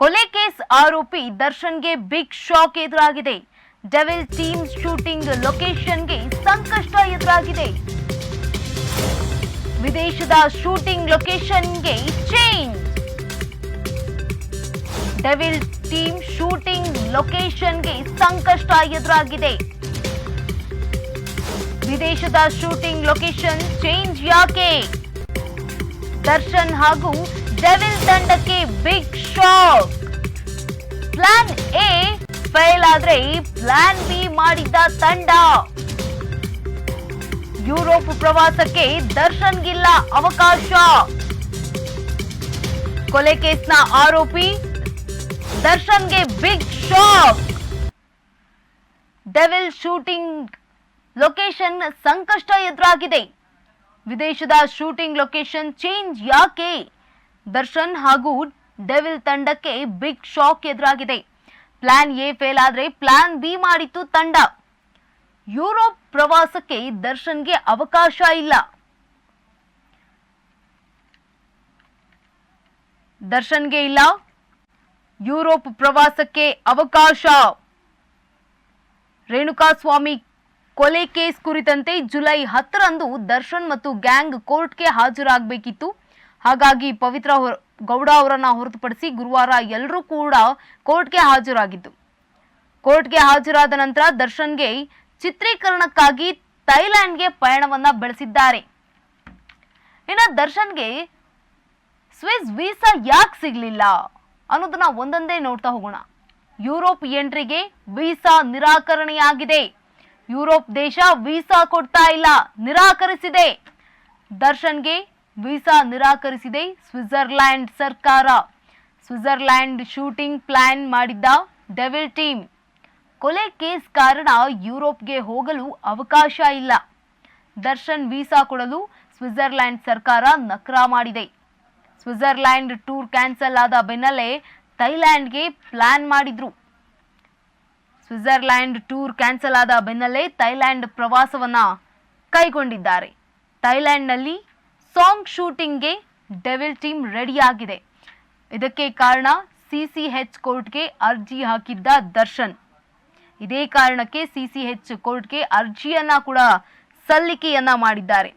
ಕೊಲೆ ಕೇಸ್ ಆರೋಪಿ ದರ್ಶನ್ಗೆ ಬಿಗ್ ಶಾಕ್ ಎದುರಾಗಿದೆ. ಡೆವಿಲ್ ಟೀಮ್ ಶೂಟಿಂಗ್ ಲೊಕೇಶನ್ಗೆ ಸಂಕಷ್ಟ ಎದುರಾಗಿದೆ. ವಿದೇಶದ ಶೂಟಿಂಗ್ ಲೊಕೇಶನ್ಗೆ ಚೇಂಜ್. ಡೆವಿಲ್ ಟೀಮ್ ಶೂಟಿಂಗ್ ಲೊಕೇಶನ್ಗೆ ಸಂಕಷ್ಟ ಎದುರಾಗಿದೆ. ವಿದೇಶದ ಶೂಟಿಂಗ್ ಲೊಕೇಶನ್ ಚೇಂಜ್ ಯಾಕೆ? ದರ್ಶನ್ ಹಾಗೂ ಡೆವಿಲ್ ತಂಡಕ್ಕೆ big shock plan A fail ಆದ್ರೆ ಪ್ಲಾನ್ ಬಿ ಮಾಡಿದ್ದ ತಂಡ. ಯುರೋಪ್ ಪ್ರವಾಸಕ್ಕೆ ದರ್ಶನ್ಗಿಲ್ಲ ಅವಕಾಶ. ಕೊಲೆ ಕೇಸ್ನ ಆರೋಪಿ, ದರ್ಶನ್ಗೆ big shock devil shooting location ಸಂಕಷ್ಟ ಎದುರಾಗಿದೆ. ವಿದೇಶದ ಶೂಟಿಂಗ್ ಲೊಕೇಶನ್ ಚೇಂಜ್ ಯಾಕೆ? ದರ್ಶನ್ ಹಾಗೂ ಡೆವಿಲ್ ತಂಡಕ್ಕೆ ಬಿಗ್ ಶಾಕ್ ಎದುರಾಗಿದೆ. ಪ್ಲಾನ್ ಎ ಫೇಲ್ ಆದರೆ ಪ್ಲಾನ್ ಬಿ ಮಾಡಿತ್ತು ತಂಡ. ಯುರೋಪ್ ಪ್ರವಾಸಕ್ಕೆ ದರ್ಶನ್ಗೆ ಅವಕಾಶ ಇಲ್ಲ. ದರ್ಶನ್ಗೆ ಇಲ್ಲ. ಯುರೋಪ್ ಪ್ರವಾಸಕ್ಕೆ ಅವಕಾಶ. ರೇಣುಕಾಸ್ವಾಮಿ ಕೊಲೆ ಕೇಸ್ ಕುರಿತಂತೆ ಜುಲೈ ಹತ್ತರಂದು ದರ್ಶನ್ ಮತ್ತು ಗ್ಯಾಂಗ್ ಕೋರ್ಟ್ಗೆ ಹಾಜರಾಗಬೇಕಿತ್ತು. ಹಾಗಾಗಿ ಪವಿತ್ರ ಗೌಡ ಅವರನ್ನ ಹೊರತುಪಡಿಸಿ ಗುರುವಾರ ಎಲ್ಲರೂ ಕೂಡ ಕೋರ್ಟ್ಗೆ ಹಾಜರಾಗಿದ್ದು. ಕೋರ್ಟ್ಗೆ ಹಾಜರಾದ ನಂತರ ದರ್ಶನ್ಗೆ ಚಿತ್ರೀಕರಣಕ್ಕಾಗಿ ಥೈಲ್ಯಾಂಡ್ಗೆ ಪಯಣವನ್ನ ಬೆಳೆಸಿದ್ದಾರೆ. ಇನ್ನು ದರ್ಶನ್ಗೆ ಸ್ವಿಸ್ ವೀಸಾ ಯಾಕೆ ಸಿಗ್ಲಿಲ್ಲ ಅನ್ನೋದನ್ನ ಒಂದೊಂದೇ ನೋಡ್ತಾ ಹೋಗೋಣ. ಯುರೋಪ್ ಎಂಟ್ರಿಗೆ ವೀಸಾ ನಿರಾಕರಣೆಯಾಗಿದೆ. ಯುರೋಪ್ ದೇಶ ವೀಸಾ ಕೊಡ್ತಾ ಇಲ್ಲ, ನಿರಾಕರಿಸಿದೆ. ದರ್ಶನ್ಗೆ ವೀಸಾ ನಿರಾಕರಿಸಿದೆ ಸ್ವಿಟ್ಜರ್ಲ್ಯಾಂಡ್ ಸರ್ಕಾರ. ಸ್ವಿಟ್ಜರ್ಲ್ಯಾಂಡ್ ಶೂಟಿಂಗ್ ಪ್ಲಾನ್ ಮಾಡಿದ್ದ ಡೆವಿಲ್ ಟೀಮ್. ಕೊಲೆ ಕೇಸ್ ಕಾರಣ ಯುರೋಪ್ಗೆ ಹೋಗಲು ಅವಕಾಶ ಇಲ್ಲ. ದರ್ಶನ್ ವೀಸಾ ಕೊಡಲು ಸ್ವಿಟ್ಜರ್ಲ್ಯಾಂಡ್ ಸರ್ಕಾರ ನಕ್ರ ಮಾಡಿದೆ. ಸ್ವಿಟ್ಜರ್ಲ್ಯಾಂಡ್ ಟೂರ್ ಕ್ಯಾನ್ಸಲ್ ಆದ ಬೆನ್ನಲ್ಲೇ ಥೈಲ್ಯಾಂಡ್ಗೆ ಪ್ಲಾನ್ ಮಾಡಿದ್ರು. ಸ್ವಿಟ್ಜರ್ಲ್ಯಾಂಡ್ ಟೂರ್ ಕ್ಯಾನ್ಸಲ್ ಆದ ಬೆನ್ನಲ್ಲೇ ಥೈಲ್ಯಾಂಡ್ ಪ್ರವಾಸವನ್ನ ಕೈಗೊಂಡಿದ್ದಾರೆ. ಥೈಲ್ಯಾಂಡ್ನಲ್ಲಿ ಸಾಂಗ್ ಶೂಟಿಂಗ್ಗೆ ಡೆವಿಲ್ ಟೀಮ್ ರೆಡಿಯಾಗಿದೆ. ಇದಕ್ಕೆ ಕಾರಣ ಸಿಸಿಎಚ್ ಕೋರ್ಟ್ಗೆ ಅರ್ಜಿ ಹಾಕಿದ್ದ ದರ್ಶನ್. ಇದೇ ಕಾರಣಕ್ಕೆ ಸಿಸಿಎಚ್ ಕೋರ್ಟ್ಗೆ ಅರ್ಜಿಯನ್ನ ಕೂಡ ಸಲ್ಲಿಕೆಯನ್ನ ಮಾಡಿದ್ದಾರೆ.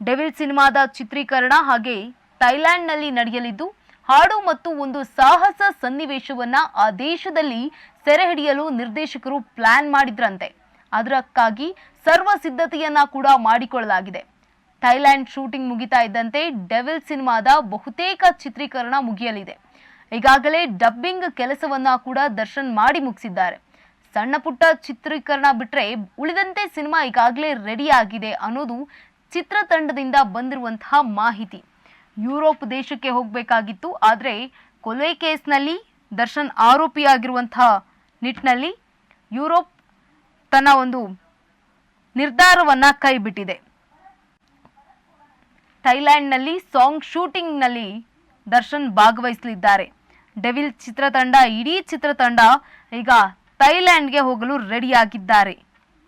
ಡೆವಿಲ್ ಸಿನಿಮಾದ ಚಿತ್ರೀಕರಣ ಹಾಗೆ ಥೈಲ್ಯಾಂಡ್ನಲ್ಲಿ ನಡೆಯಲಿದ್ದು, ಹಾಡು ಮತ್ತು ಒಂದು ಸಾಹಸ ಸನ್ನಿವೇಶವನ್ನ ಆ ದೇಶದಲ್ಲಿ ಸೆರೆ ಹಿಡಿಯಲು ನಿರ್ದೇಶಕರು ಪ್ಲಾನ್ ಮಾಡಿದ್ರಂತೆ. ಅದಕ್ಕಾಗಿ ಸರ್ವ ಸಿದ್ಧತೆಯನ್ನ ಕೂಡ ಮಾಡಿಕೊಳ್ಳಲಾಗಿದೆ. ಥೈಲ್ಯಾಂಡ್ ಶೂಟಿಂಗ್ ಮುಗಿತಾ ಇದ್ದಂತೆ ಡೆವಿಲ್ ಸಿನಿಮಾದ ಬಹುತೇಕ ಚಿತ್ರೀಕರಣ ಮುಗಿಯಲಿದೆ. ಈಗಾಗಲೇ ಡಬ್ಬಿಂಗ್ ಕೆಲಸವನ್ನ ಕೂಡ ದರ್ಶನ್ ಮಾಡಿ ಮುಗಿಸಿದ್ದಾರೆ. ಸಣ್ಣ ಪುಟ್ಟ ಚಿತ್ರೀಕರಣ ಬಿಟ್ಟರೆ ಉಳಿದಂತೆ ಸಿನಿಮಾ ಈಗಾಗಲೇ ರೆಡಿ ಆಗಿದೆ ಅನ್ನೋದು ಚಿತ್ರತಂಡದಿಂದ ಬಂದಿರುವಂತಹ ಮಾಹಿತಿ. ಯುರೋಪ್ ದೇಶಕ್ಕೆ ಹೋಗಬೇಕಾಗಿತ್ತು, ಆದರೆ ಕೊಲೆ ಕೇಸ್ನಲ್ಲಿ ದರ್ಶನ್ ಆರೋಪಿಯಾಗಿರುವಂತಹ ನಿಟ್ಟಿನಲ್ಲಿ ಯುರೋಪ್ ತನ್ನ ಒಂದು ನಿರ್ಧಾರವನ್ನ ಕೈಬಿಟ್ಟಿದೆ. ಥೈಲ್ಯಾಂಡ್ನಲ್ಲಿ ಸಾಂಗ್ ಶೂಟಿಂಗ್ನಲ್ಲಿ ದರ್ಶನ್ ಭಾಗವಹಿಸಲಿದ್ದಾರೆ. ಡೆವಿಲ್ ಚಿತ್ರತಂಡ ಇಡೀ ಚಿತ್ರತಂಡ ಈಗ ಥೈಲ್ಯಾಂಡ್ಗೆ ಹೋಗಲು ರೆಡಿಯಾಗಿದ್ದಾರೆ.